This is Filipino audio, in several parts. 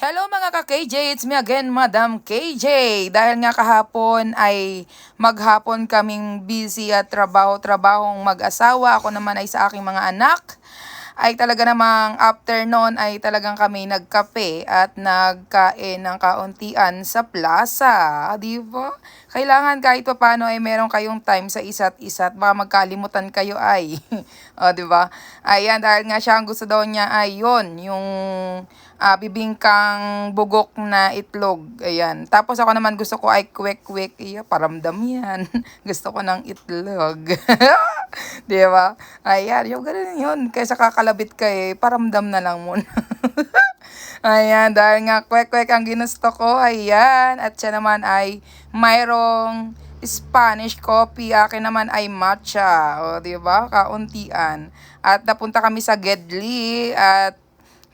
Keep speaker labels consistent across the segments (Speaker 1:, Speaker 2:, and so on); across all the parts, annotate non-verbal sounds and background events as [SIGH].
Speaker 1: Hello mga ka-KJ, it's me again, Madam KJ. Dahil nga kahapon ay maghapon kaming busy at trabaho-trabahong mag-asawa. Ako naman ay sa aking mga anak. Ay talaga namang afternoon ay talagang kami nagkape at nagkain ng kauntian sa plaza. Di ba? Kailangan kahit pa paano ay meron kayong time sa isa't isa at baka magkalimutan kayo ay. [LAUGHS] o, di ba? Ayan, dahil nga siya ang gusto daw niya ay yun, yung ah, bibingkang bugok na itlog. Ayan. Tapos ako naman gusto ko ay quick-quick. Iya, paramdam yan. [LAUGHS] gusto ko ng itlog. [LAUGHS] Di ba? Ayan, yung ganun yun. Kaysa kakalabit ka eh, paramdam na lang muna. [LAUGHS] Ayan, dahil nga kwek-kwek ang ginusto ko. Ayan, at siya naman ay mayroong Spanish coffee. Akin naman ay matcha. O, di ba? Kauntian. At napunta kami sa Gedli at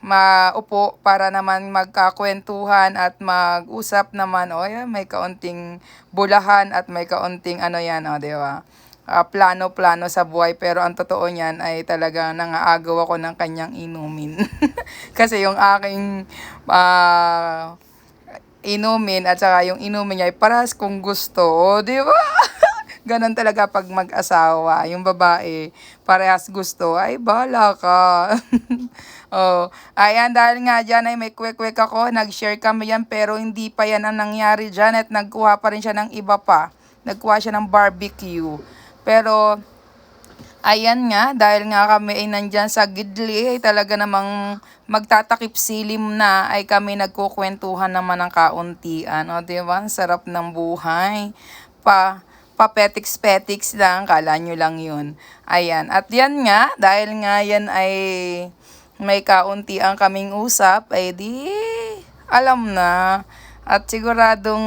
Speaker 1: maupo para naman magkakwentuhan at mag-usap naman. O, yan, may kaunting bulahan at may kaunting ano yan, o, di ba? Ah, plano-plano sa buhay pero ang totoo niyan ay talaga nangaagaw ako ng kanyang inumin. [LAUGHS] Kasi yung aking ah, inumin at saka yung inumin niya ay paras kung gusto, o, di ba? [LAUGHS] Ganon talaga pag mag-asawa. Yung babae, parehas gusto, ay bala ka. [LAUGHS] oh, ayan, dahil nga dyan ay may kwek-kwek ako, nag-share kami yan, pero hindi pa yan ang nangyari dyan at nagkuha pa rin siya ng iba pa. Nagkuha siya ng barbecue. Pero, ayan nga, dahil nga kami ay nandyan sa Gidli, ay talaga namang magtatakip silim na ay kami nagkukwentuhan naman ng kauntian. O, di ba? Ang sarap ng buhay. Pa, papetiks-petiks lang, kala nyo lang yun. Ayan, at yan nga, dahil nga yan ay may kaunti ang kaming usap, ay di alam na. At siguradong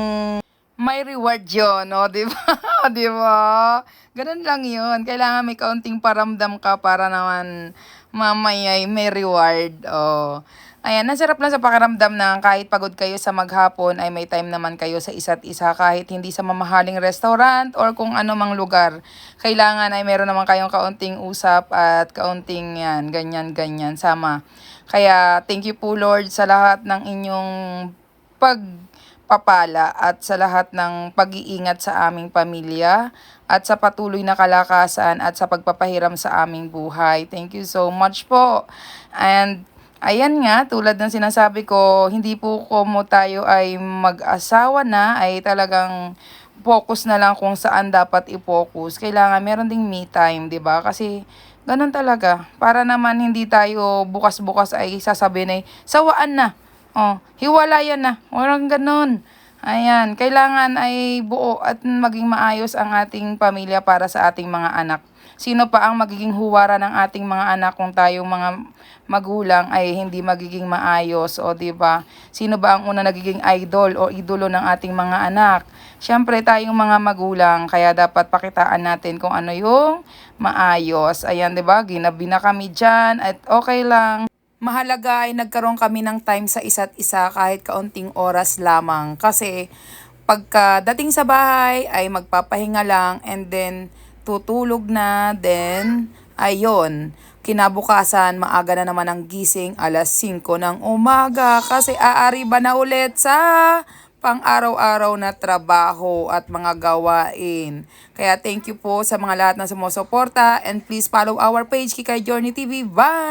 Speaker 1: may reward yun, no? Di ba? [LAUGHS] Di ba? Ganun lang yun. Kailangan may kaunting paramdam ka para naman mamaya ay may reward. Oh. Ayan, nasarap lang sa pakiramdam na kahit pagod kayo sa maghapon ay may time naman kayo sa isa't isa kahit hindi sa mamahaling restaurant or kung ano mang lugar. Kailangan ay meron naman kayong kaunting usap at kaunting yan, ganyan, ganyan, sama. Kaya thank you po Lord sa lahat ng inyong pagpapala at sa lahat ng pag-iingat sa aming pamilya at sa patuloy na kalakasan at sa pagpapahiram sa aming buhay. Thank you so much po. And Ayan nga, tulad ng sinasabi ko, hindi po ko mo tayo ay mag-asawa na, ay talagang focus na lang kung saan dapat i-focus. Kailangan meron ding me time, 'di ba? Kasi ganun talaga. Para naman hindi tayo bukas-bukas ay sasabihin ay sawaan na. Oh, hiwalayan na. Walang ganun. Ayan, kailangan ay buo at maging maayos ang ating pamilya para sa ating mga anak. Sino pa ang magiging huwara ng ating mga anak kung tayong mga magulang ay hindi magiging maayos o 'di ba? Sino ba ang una nagiging idol o idolo ng ating mga anak? Siyempre tayong mga magulang kaya dapat pakitaan natin kung ano yung maayos. Ayan 'di ba? Ginabi na kami diyan at okay lang. Mahalaga ay nagkaroon kami ng time sa isa't isa kahit kaunting oras lamang kasi pagka dating sa bahay ay magpapahinga lang and then tutulog na, then, ayun, kinabukasan, maaga na naman ang gising, alas 5 ng umaga, kasi aari ba na ulit sa pang-araw-araw na trabaho at mga gawain. Kaya thank you po sa mga lahat na sumusuporta and please follow our page Kikay Journey TV. Bye!